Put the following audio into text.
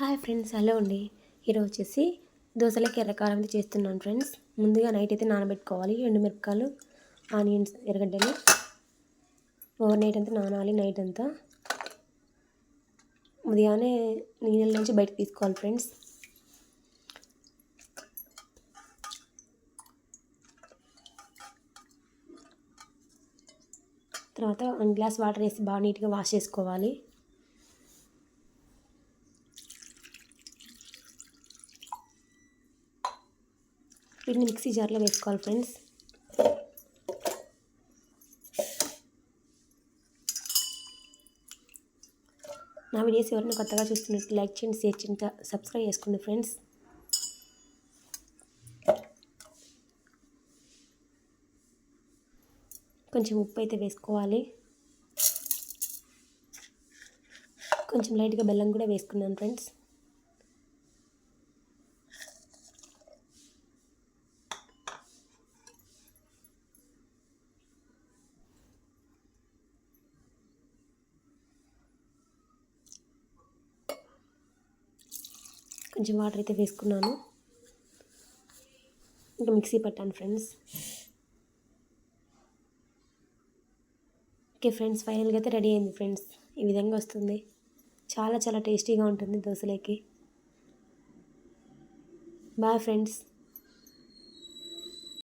Hi friends hello అండి. ఈరోజు వచ్చేసి దోశలకి ఎర్రకారం అయితే చేస్తున్నాను ఫ్రెండ్స్. ముందుగా నైట్ అయితే నానబెట్టుకోవాలి. ఎండుమిరపకాయలు ఆనియన్స్ ఎర్రగడ్డలు. ఓవర్ నైట్ అంతా నానాలి నైట్ అంతా ఉదయాన్నే నీళ్ళ నుంచి బయటకు తీసుకోవాలి ఫ్రెండ్స్. తర్వాత వన్ గ్లాస్ వాటర్ వేసి బాగా నీట్గా వాష్ చేసుకోవాలి. వీటిని మిక్సీ జార్లో వేసుకోవాలి ఫ్రెండ్స్. నా వీడియోస్ ఎవరైనా కొత్తగా చూస్తున్నట్టు లైక్ చేయండి షేర్ చేయండి సబ్స్క్రైబ్ చేసుకోండి ఫ్రెండ్స్. కొంచెం ఉప్పు అయితే వేసుకోవాలి. కొంచెం లైట్గా బెల్లం కూడా వేసుకున్నాను ఫ్రెండ్స్. కొంచెం వాటర్ అయితే వేసుకున్నాను. ఇంకా మిక్సీ పట్టాను ఫ్రెండ్స్. ఓకే ఫ్రెండ్స్ ఫైనల్గా అయితే రెడీ అయింది ఫ్రెండ్స్. ఈ విధంగా వస్తుంది. చాలా చాలా టేస్టీగా ఉంటుంది దోశలోకి. Bye friends.